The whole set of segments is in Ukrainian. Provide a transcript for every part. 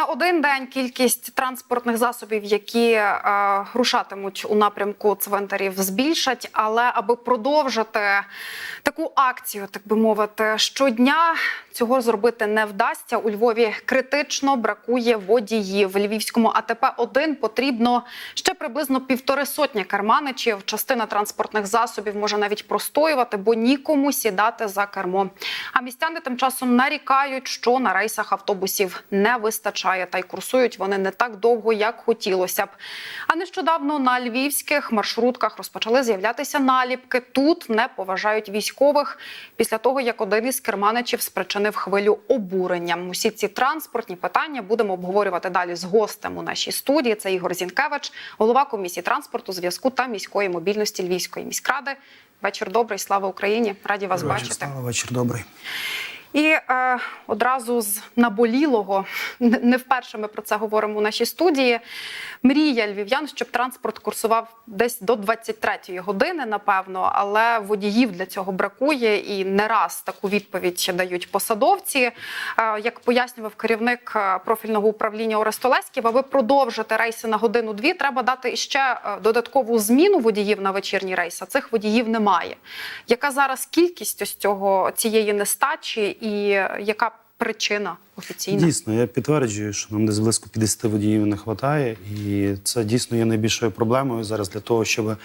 На один день кількість транспортних засобів, які е, рушатимуть у напрямку цвинтарів, збільшать. Але аби продовжити таку акцію, так би мовити, щодня цього зробити не вдасться. У Львові критично бракує водіїв. В львівському АТП 1 потрібно ще приблизно півтори сотні керманичів. Частина транспортних засобів може навіть простоювати, бо нікому сідати за кермо. А містяни тим часом нарікають, що на рейсах автобусів не вистачає, та й курсують вони не так довго, як хотілося б. А нещодавно на львівських маршрутках розпочали з'являтися наліпки. Тут не поважають військових після того, як один із керманичів спричинив хвилю обурення. Усі ці транспортні питання будемо обговорювати далі з гостем у нашій студії. Це Ігор Зінкевич, голова комісії транспорту, зв'язку та міської мобільності Львівської міськради. Вечір добрий, слава Україні! Раді вас Вечір, бачити. Слава, вечір добрий. І е, одразу з наболілого не вперше ми про це говоримо у нашій студії. Мрія львів'ян, щоб транспорт курсував десь до 23-ї години, напевно, але водіїв для цього бракує і не раз таку відповідь дають посадовці. Е, як пояснював керівник е, профільного управління Орест Олеськів, аби продовжити рейси на годину-дві, треба дати ще е, додаткову зміну водіїв на вечірні рейси. Цих водіїв немає. Яка зараз кількість ось цього цієї нестачі, і яка причина офіційна? Дійсно, я підтверджую, що нам десь близько 50 водіїв не вистачає, і це дійсно є найбільшою проблемою зараз для того, щоб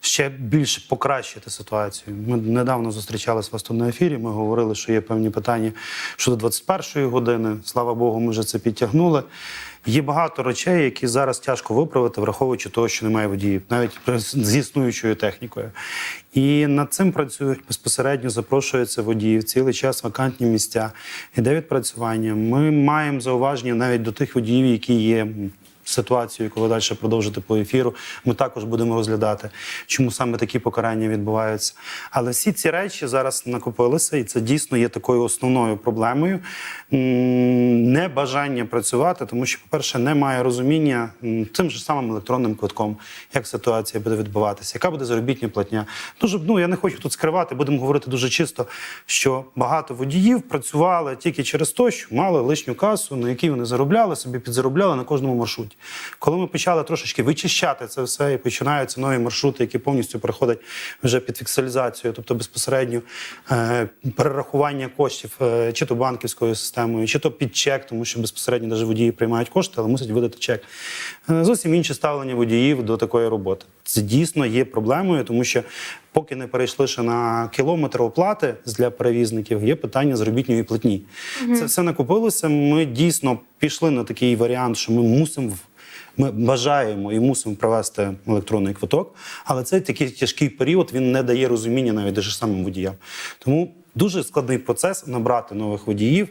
ще більше покращити ситуацію. Ми недавно зустрічалися вас тут на ефірі. Ми говорили, що є певні питання щодо 21-ї години. Слава Богу, ми вже це підтягнули. Є багато речей, які зараз тяжко виправити, враховуючи того, що немає водіїв, навіть з існуючою технікою. І над цим працюють безпосередньо, запрошуються водіїв цілий час вакантні місця. Іде відпрацювання. Ми маємо зауваження навіть до тих водіїв, які є ситуацію, коли далі продовжити по ефіру, ми також будемо розглядати, чому саме такі покарання відбуваються. Але всі ці речі зараз накопилися, і це дійсно є такою основною проблемою. М, Небажання працювати, тому що, по-перше, немає розуміння тим же самим електронним квитком, як ситуація буде відбуватися, яка буде заробітня платня. Дуже ну я не хочу тут скривати, будемо говорити дуже чисто, що багато водіїв працювали тільки через те, що мали лишню касу, на якій вони заробляли, собі підзаробляли на кожному маршруті. Коли ми почали трошечки вичищати це все, і починаються нові маршрути, які повністю переходять вже під фіксалізацію, тобто безпосередньо е, перерахування коштів, е, чи то банківською системою, чи то під чек, тому що безпосередньо навіть водії приймають кошти, але мусять видати чек. Е, зовсім інше ставлення водіїв до такої роботи. Це дійсно є проблемою, тому що поки не перейшли ще на кілометр оплати для перевізників, є питання заробітної платні. Це все накопилося. Ми дійсно пішли на такий варіант, що ми мусимо. Ми бажаємо і мусимо провести електронний квиток, але цей такий тяжкий період він не дає розуміння навіть даже самим водіям. Тому дуже складний процес набрати нових водіїв.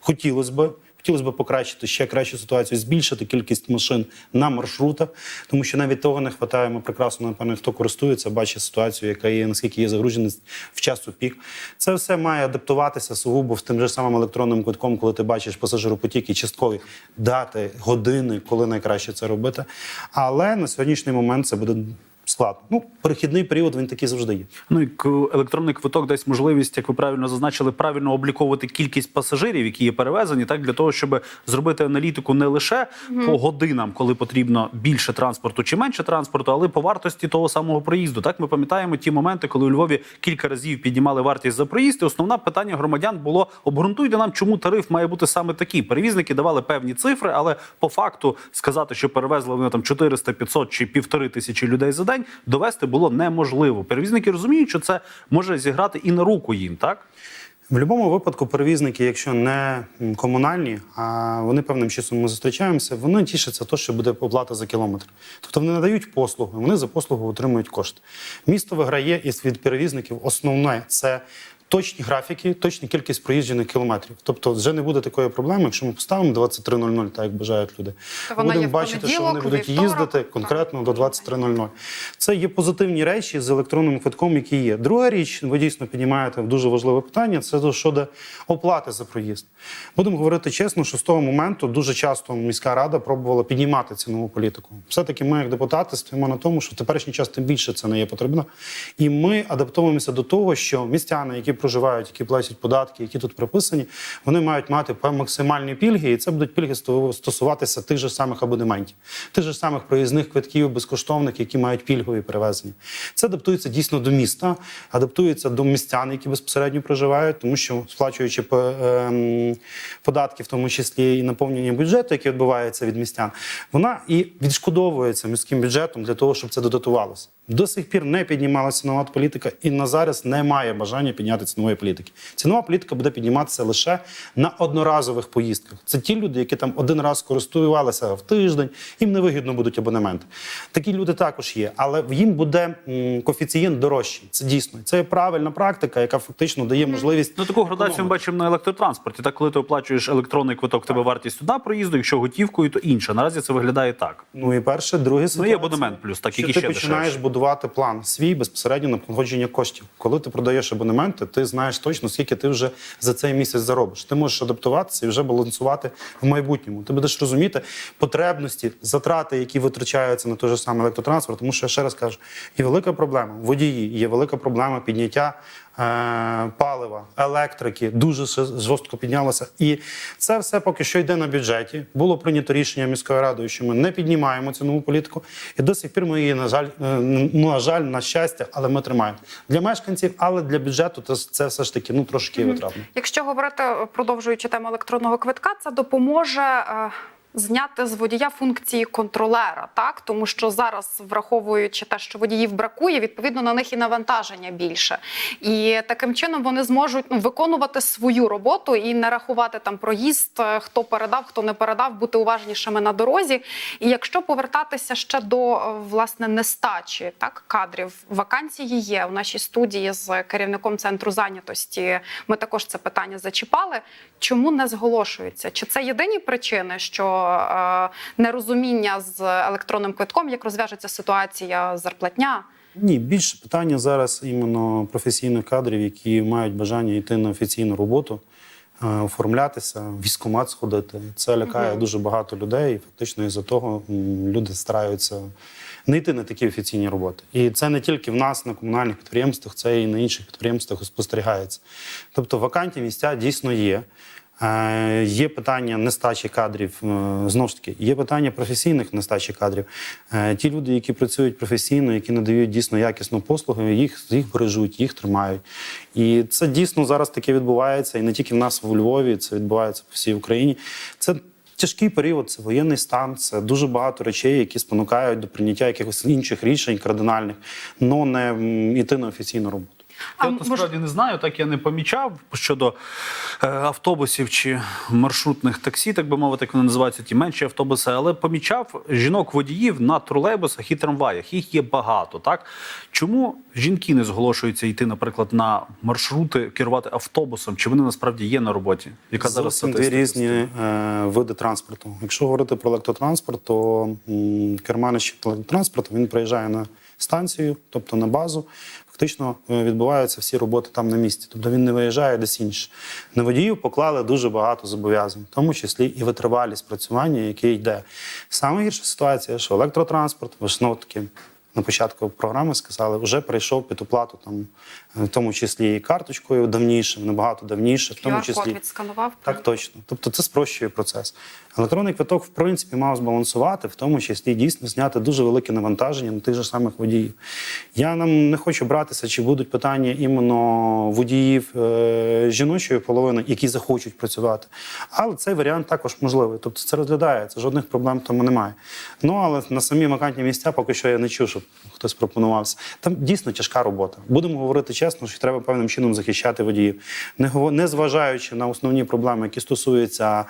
Хотілося б. Хотілося б покращити ще кращу ситуацію, збільшити кількість машин на маршрутах, тому що навіть того не вистачає. Ми прекрасно напевно, хто користується, бачить ситуацію, яка є, наскільки є загруженість в часу пік. Це все має адаптуватися сугубо в тим же самим електронним квитком, коли ти бачиш пасажиропотік і часткові дати, години, коли найкраще це робити. Але на сьогоднішній момент це буде складно. Ну, перехідний період він такий завжди є. Ну і к- електронний квиток дасть можливість, як ви правильно зазначили, правильно обліковувати кількість пасажирів, які є перевезені, так для того, щоб зробити аналітику не лише по годинам, коли потрібно більше транспорту чи менше транспорту, але по вартості того самого проїзду. Так ми пам'ятаємо ті моменти, коли у Львові кілька разів піднімали вартість за проїзд. І основне питання громадян було обґрунтуйте нам, чому тариф має бути саме такий. Перевізники давали певні цифри, але по факту сказати, що перевезли вони там 400, 500 чи півтори тисячі людей за день, довести було неможливо. Перевізники розуміють, що це може зіграти і на руку їм, так? В будь-якому випадку перевізники, якщо не комунальні, а вони певним часом ми зустрічаємося, вони тішаться то, що буде оплата за кілометр. Тобто вони надають послуги, вони за послугу отримують кошти. Місто виграє із від перевізників основне це. Точні графіки, точна кількість проїжджених кілометрів. Тобто вже не буде такої проблеми, якщо ми поставимо 23.00, так як бажають люди. То Будемо бачити, що вони будуть вівторок, їздити так. конкретно до 23.00. Це є позитивні речі з електронним квитком, які є. Друга річ, ви дійсно піднімаєте дуже важливе питання. Це щодо оплати за проїзд. Будемо говорити чесно, що з того моменту дуже часто міська рада пробувала піднімати цінову політику. Все таки ми, як депутати, стоїмо на тому, що в теперішній час тим більше це не є потрібно. І ми адаптовуємося до того, що містяни, які проживають, які платять податки, які тут приписані, вони мають мати максимальні пільги, і це будуть пільги стосуватися тих же самих абонементів, тих же самих проїзних квитків безкоштовних, які мають пільгові перевезення. Це адаптується дійсно до міста, адаптується до містян, які безпосередньо проживають, тому що сплачуючи ем, податки, в тому числі і наповнення бюджету, яке відбувається від містян, вона і відшкодовується міським бюджетом для того, щоб це додатувалося. До сих пір не піднімалася цінова політика, і на зараз немає бажання підняти цінової політики. Цінова політика буде підніматися лише на одноразових поїздках. Це ті люди, які там один раз користувалися в тиждень, їм невигідно будуть абонементи. Такі люди також є, але їм буде коефіцієнт дорожчий. Це дійсно це правильна практика, яка фактично дає можливість Ну, таку градацію ми бачимо на електротранспорті. Так, коли ти оплачуєш електронний квиток, тебе вартість одна проїзду, якщо готівкою, то інша. Наразі це виглядає так. Ну і перше, друге Ну, ситуація, є абонемент плюс, так, що який ти ще починаєш дешевше. будувати план свій безпосередньо на походження коштів. Коли ти продаєш абонементи, ти знаєш точно, скільки ти вже за цей місяць заробиш. Ти можеш адаптуватися і вже балансувати в майбутньому. Ти будеш розуміти потребності, затрати, які витрачаються на той же самий електротранспорт. Тому що я ще раз кажу, є велика проблема водії, є велика проблема підняття. Е, Палива, електрики дуже жорстко піднялося, і це все поки що йде на бюджеті. Було прийнято рішення міською радою, що ми не піднімаємо цінову політику, і до сих пір ми її на жаль, е, ну, на жаль, на щастя, але ми тримаємо для мешканців, але для бюджету то це все ж таки ну трошки витратно. Якщо говорити, продовжуючи тему електронного квитка, це допоможе. Зняти з водія функції контролера, так тому що зараз, враховуючи те, що водіїв бракує, відповідно на них і навантаження більше, і таким чином вони зможуть ну, виконувати свою роботу і не рахувати там проїзд, е, хто передав, хто не передав, бути уважнішими на дорозі. І якщо повертатися ще до е, власне нестачі так кадрів, вакансії є у нашій студії з керівником центру зайнятості. Ми також це питання зачіпали. Чому не зголошуються? Чи це єдині причини, що нерозуміння з електронним квитком, як розв'яжеться ситуація зарплатня? Ні, більше питання зараз іменно професійних кадрів, які мають бажання йти на офіційну роботу, е, оформлятися, в військкомат сходити. Це лякає дуже багато людей, і фактично із-за того люди стараються не йти на такі офіційні роботи. І це не тільки в нас на комунальних підприємствах, це і на інших підприємствах спостерігається. Тобто вакантні місця дійсно є. Е, Є питання нестачі кадрів, е, знову ж таки, є питання професійних нестачі кадрів. Е, Ті люди, які працюють професійно, які надають дійсно якісну послугу, їх, їх бережуть, їх тримають. І це дійсно зараз таке відбувається, і не тільки в нас в Львові, це відбувається по всій Україні. Це тяжкий період, це воєнний стан, це дуже багато речей, які спонукають до прийняття якихось інших рішень кардинальних, але не йти на офіційну роботу. А Я от може- насправді не знаю, так я не помічав щодо е, автобусів чи маршрутних таксі, так би мовити, як вони називаються, ті менші автобуси, але помічав жінок-водіїв на тролейбусах і трамваях. Їх є багато. Так чому жінки не зголошуються йти, наприклад, на маршрути, керувати автобусом? Чи вони насправді є на роботі? Яка зараз Зовсім дві різні е, види транспорту. Якщо говорити про електротранспорт, то керманич електротранспорту він приїжджає на станцію, тобто на базу. Фактично е, відбуваються всі роботи там на місці. Тобто він не виїжджає десь інше. На водіїв поклали дуже багато зобов'язань, в тому числі і витривалість працювання, яке йде. Саме гірша ситуація, що електротранспорт, ви ж таки на початку програми сказали, вже прийшов під оплату, там, е, в тому числі і карточкою давніше, набагато давніше, в тому числі. відсканував. Так точно. Тобто це спрощує процес. Електронний квиток, в принципі, мав збалансувати, в тому числі дійсно зняти дуже велике навантаження на тих же самих водіїв. Я нам не хочу братися, чи будуть питання іменно водіїв е, жіночої половини, які захочуть працювати. Але цей варіант також можливий. Тобто це розглядається, жодних проблем тому немає. Ну але на самі вакантні місця поки що я не чув, щоб Beautiful. Хтось пропонувався. Там дійсно тяжка робота. Будемо говорити чесно, що треба певним чином захищати водіїв, не не зважаючи на основні проблеми, які стосуються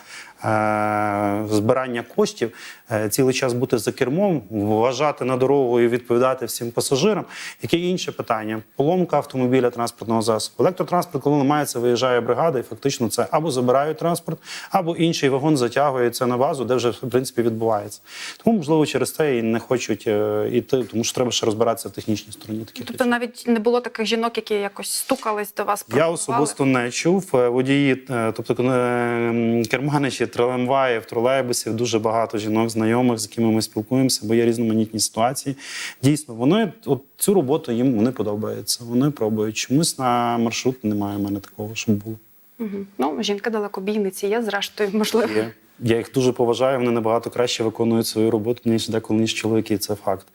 е, збирання коштів, е, цілий час бути за кермом, вважати на дорогу і відповідати всім пасажирам. Яке інше питання? Поломка автомобіля транспортного засобу. Електротранспорт, коли ламається, виїжджає бригада, і фактично це або забирають транспорт, або інший вагон затягується на базу, де вже в принципі відбувається. Тому можливо через це і не хочуть е, йти, тому що треба ще розбиратися в технічній стороні. Таких Тобто речей. навіть не було таких жінок, які якось стукались до вас. Я особисто не чув. Е, Водії, е, тобто е, керманичі трамваїв, тролейбусів, дуже багато жінок, знайомих, з якими ми спілкуємося, бо є різноманітні ситуації. Дійсно, вони от цю роботу їм вони подобається. Вони пробують. Чомусь на маршрут немає в мене такого, щоб було. Мгм. Ну, жінки далекобійниці є, зрештою, можливо. Є. Я їх дуже поважаю, вони набагато краще виконують свою роботу, ніж деколи ніж чоловіки. Це факт.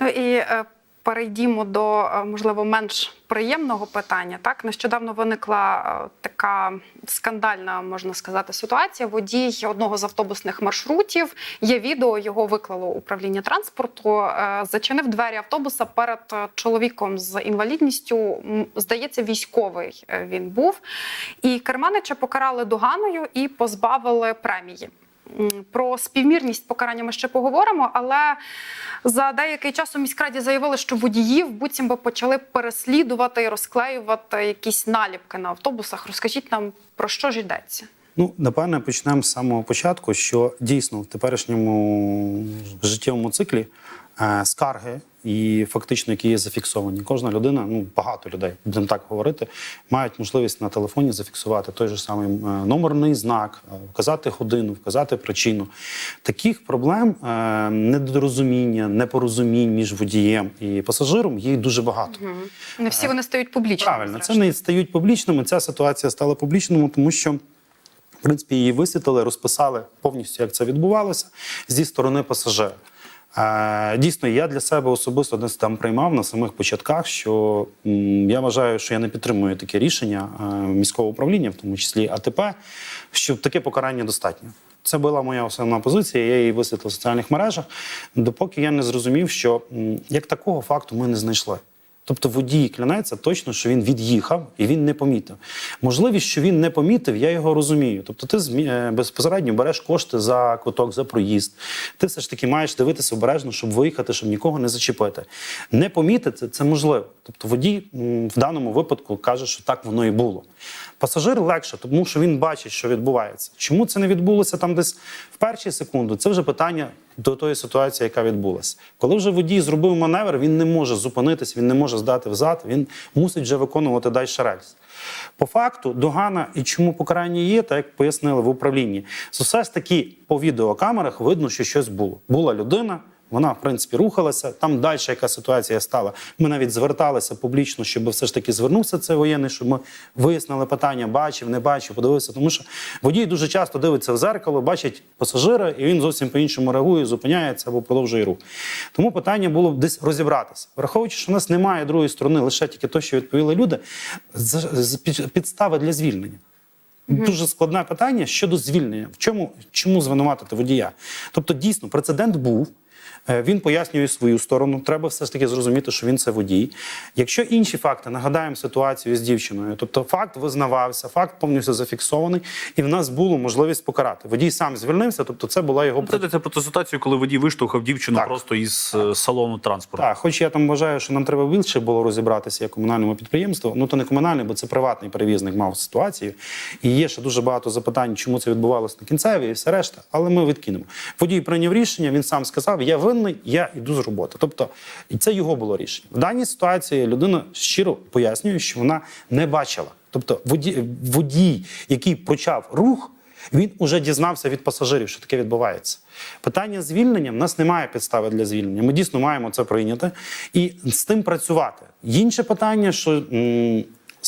Ну і е, перейдімо до е, можливо менш приємного питання. Так нещодавно виникла е, така скандальна, можна сказати, ситуація. Водій одного з автобусних маршрутів є відео. Його виклало управління транспорту. е, Зачинив двері автобуса перед чоловіком з інвалідністю. Здається, військовий він був. І керманича покарали доганою і позбавили премії. Про співмірність покарання ми ще поговоримо, але за деякий час у міськраді заявили, що водіїв буцім би почали переслідувати і розклеювати якісь наліпки на автобусах. Розкажіть нам про що ж йдеться? Ну, напевне, почнемо з самого початку, що дійсно в теперішньому життєвому циклі е, скарги і фактично, які є зафіксовані. Кожна людина, ну багато людей, будемо так говорити, мають можливість на телефоні зафіксувати той же самий е, номерний знак, е, вказати годину, вказати причину. Таких проблем е, недорозуміння, непорозумінь між водієм і пасажиром є дуже багато. Не всі вони стають публічними. Правильно, це не стають публічними. Ця ситуація стала публічною, тому що. В принципі, її висвітлили, розписали повністю, як це відбувалося зі сторони пасажира. Дійсно, я для себе особисто десь там приймав на самих початках, що я вважаю, що я не підтримую таке рішення міського управління, в тому числі АТП, що таке покарання достатньо. Це була моя основна позиція. Я її висвітлив в соціальних мережах, допоки я не зрозумів, що як такого факту ми не знайшли. Тобто водій клянеться точно, що він від'їхав і він не помітив. Можливість, що він не помітив, я його розумію. Тобто, ти е, безпосередньо береш кошти за квиток, за проїзд. Ти все ж таки маєш дивитися обережно, щоб виїхати, щоб нікого не зачепити. Не помітити це можливо. Тобто, водій в даному випадку каже, що так воно і було. Пасажир легше, тому що він бачить, що відбувається. Чому це не відбулося там десь в перші секунди? Це вже питання до тої ситуації, яка відбулася. Коли вже водій зробив маневр, він не може зупинитись, він не може здати взад, він мусить вже виконувати далі рельс. По факту, догана і чому покарання є, так як пояснили в управлінні, все ж таки по відеокамерах видно, що щось було. Була людина. Вона, в принципі, рухалася. Там далі яка ситуація стала. Ми навіть зверталися публічно, щоб все ж таки звернувся цей воєнний, щоб ми вияснили питання, бачив, не бачив, подивився. Тому що водій дуже часто дивиться в зеркало, бачить пасажира, і він зовсім по-іншому реагує, зупиняється або продовжує рух. Тому питання було б десь розібратися. Враховуючи, що в нас немає другої сторони, лише тільки те, що відповіли люди, підстави для звільнення. Дуже складне питання щодо звільнення. В чому чому звинуватити водія? Тобто, дійсно, прецедент був. Е, Він пояснює свою сторону. Треба все ж таки зрозуміти, що він це водій. Якщо інші факти, нагадаємо ситуацію з дівчиною, тобто факт визнавався, факт повністю зафіксований, і в нас було можливість покарати. Водій сам звільнився, тобто це була його Це йдеться про ту ситуацію, коли водій виштовхав дівчину Так. просто із е, салону транспорту. Так, хоч я там вважаю, що нам треба більше було розібратися як комунальному підприємству. Ну то не комунальне, бо це приватний перевізник мав ситуацію. І є ще дуже багато запитань, чому це відбувалося на кінцеві і все решта. Але ми відкинемо. Водій прийняв рішення. Він сам сказав: Я винний, я йду з роботи. Тобто, і це його було рішення. В даній ситуації людина щиро пояснює, що вона не бачила. Тобто, водій, водій який почав рух. Він уже дізнався від пасажирів, що таке відбувається. Питання звільнення в нас немає підстави для звільнення. Ми дійсно маємо це прийняти і з тим працювати. Інше питання, що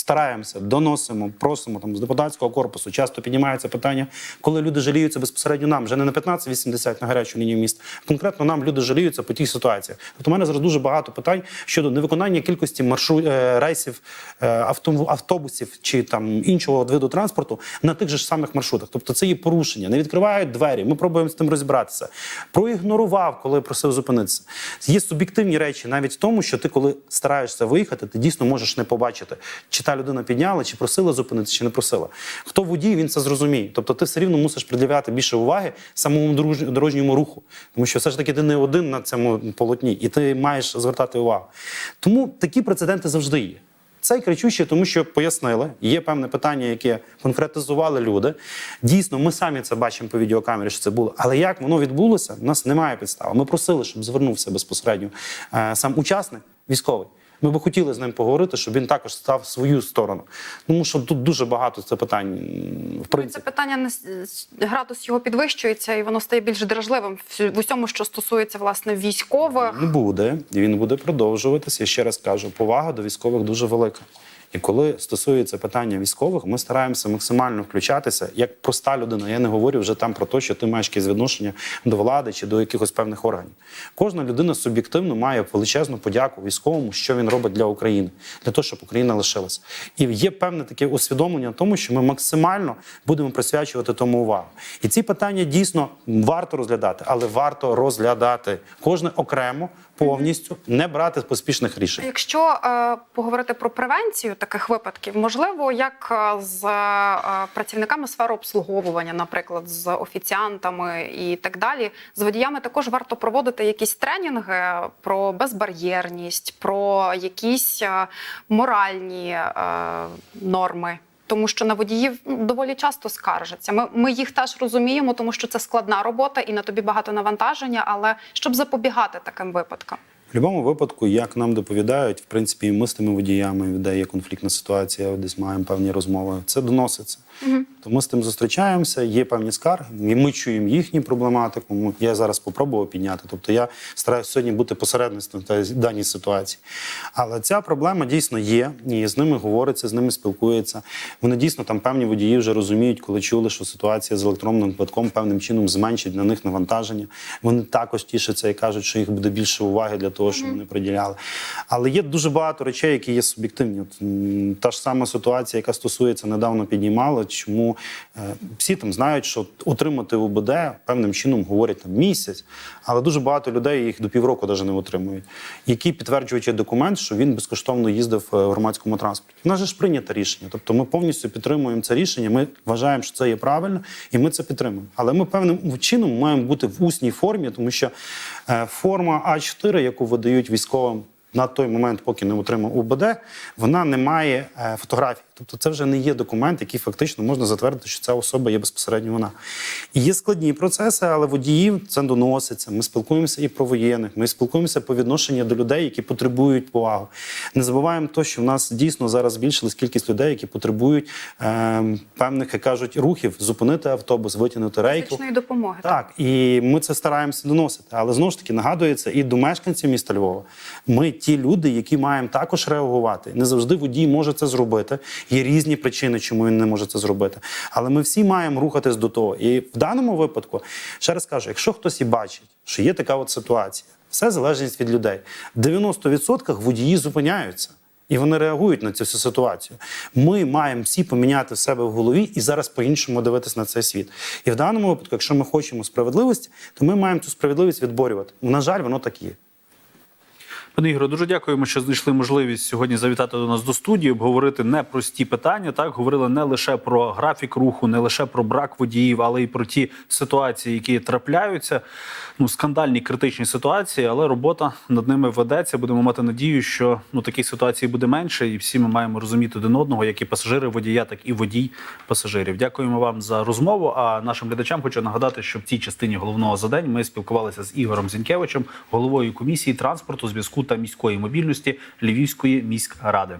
стараємося, доносимо, просимо там з депутатського корпусу. Часто піднімається питання, коли люди жаліються безпосередньо нам, вже не на 15-80 на гарячу лінію міст. Конкретно нам люди жаліються по тій ситуації. Тобто, у мене зараз дуже багато питань щодо невиконання кількості маршрут е, рейсів е, автобусів чи там іншого виду транспорту на тих же ж самих маршрутах. Тобто це є порушення, не відкривають двері. Ми пробуємо з тим розібратися. Проігнорував, коли просив зупинитися. Є суб'єктивні речі навіть в тому, що ти, коли стараєшся виїхати, ти дійсно можеш не побачити, чи та людина підняла, чи просила зупинитися, чи не просила. Хто водій, він це зрозуміє. Тобто ти все рівно мусиш приділяти більше уваги самому дорожньому руху, тому що все ж таки ти не один на цьому полотні, і ти маєш звертати увагу. Тому такі прецеденти завжди є. Це й кричуще, тому що пояснили, є певне питання, яке конкретизували люди. Дійсно, ми самі це бачимо по відеокамері, що це було. Але як воно відбулося, в нас немає підстав. Ми просили, щоб звернувся безпосередньо е, сам учасник військовий. Ми би хотіли з ним поговорити, щоб він також став свою сторону. Тому що тут дуже багато це питань, в принципі. Це питання градус його підвищується, і воно стає більш дражливим в в усьому, що стосується власне військових. Він буде, і він буде продовжуватися. Я ще раз кажу, повага до військових дуже велика. І коли стосується питання військових, ми стараємося максимально включатися як проста людина. Я не говорю вже там про те, що ти маєш якесь відношення до влади чи до якихось певних органів. Кожна людина суб'єктивно має величезну подяку військовому, що він робить для України, для того, щоб Україна лишилася. І є певне таке усвідомлення тому, що ми максимально будемо присвячувати тому увагу. І ці питання дійсно варто розглядати, але варто розглядати кожне окремо повністю, не брати поспішних рішень. Якщо е, поговорити про превенцію таких випадків, можливо, як е, з е, працівниками сфери обслуговування, наприклад, з офіціантами і так далі, з водіями також варто проводити якісь тренінги про безбар'єрність, про якісь е, моральні е, норми. Тому що на водіїв доволі часто скаржаться. Ми, ми їх теж розуміємо, тому що це складна робота і на тобі багато навантаження. Але щоб запобігати таким випадкам. В будь-якому випадку, як нам доповідають, в принципі, ми з тими водіями, де є конфліктна ситуація, десь маємо певні розмови. Це доноситься. То ми з тим зустрічаємося, є певні скарги, і ми чуємо їхню проблематику. Я зараз спробував підняти. Тобто я стараюся сьогодні бути посередництвом в даній ситуації. Але ця проблема дійсно є, і з ними говориться, з ними спілкуються. Вони дійсно там певні водії вже розуміють, коли чули, що ситуація з електронним квитком певним чином зменшить на них навантаження. Вони також тішаться і кажуть, що їх буде більше уваги для того, щоб вони приділяли. Але є дуже багато речей, які є суб'єктивні. Та ж сама ситуація, яка стосується недавно піднімала, чому е, всі там знають, що отримати УБД певним чином говорять там місяць, але дуже багато людей їх до півроку навіть не отримують, які підтверджують документ, що він безкоштовно їздив е, в громадському транспорті. У нас же ж прийнято рішення. Тобто ми повністю підтримуємо це рішення. Ми вважаємо, що це є правильно, і ми це підтримуємо. Але ми певним чином маємо бути в усній формі, тому що е, форма А4, яку видають військовим. На той момент, поки не отримав УБД, вона не має фотографії. Тобто це вже не є документ, який фактично можна затвердити, що ця особа є безпосередньо вона. І є складні процеси, але водіїв це доноситься. Ми спілкуємося і про воєнних. Ми спілкуємося по відношенню до людей, які потребують повагу. Не забуваємо то, що в нас дійсно зараз збільшилась кількість людей, які потребують е, певних, як кажуть, рухів, зупинити автобус, витягнути рейку. Допомоги. Так, і ми це стараємося доносити. Але знову ж таки нагадується і до мешканців міста Львова. Ми ті люди, які маємо також реагувати. Не завжди водій може це зробити. Є різні причини, чому він не може це зробити. Але ми всі маємо рухатись до того. І в даному випадку, ще раз кажу, якщо хтось і бачить, що є така от ситуація, все залежить від людей. В 90% водії зупиняються. І вони реагують на цю всю ситуацію. Ми маємо всі поміняти в себе в голові і зараз по-іншому дивитися на цей світ. І в даному випадку, якщо ми хочемо справедливості, то ми маємо цю справедливість відборювати. На жаль, воно так є. Пане Ігоре, дуже дякуємо, що знайшли можливість сьогодні завітати до нас до студії, обговорити непрості питання. Так говорили не лише про графік руху, не лише про брак водіїв, але й про ті ситуації, які трапляються. Ну, скандальні критичні ситуації, але робота над ними ведеться. Будемо мати надію, що ну таких ситуацій буде менше, і всі ми маємо розуміти один одного, як і пасажири водія, так і водій пасажирів. Дякуємо вам за розмову. А нашим глядачам хочу нагадати, що в цій частині головного за день ми спілкувалися з Ігорем Зінкевичем, головою комісії транспорту, зв'язку та міської мобільності Львівської міськради.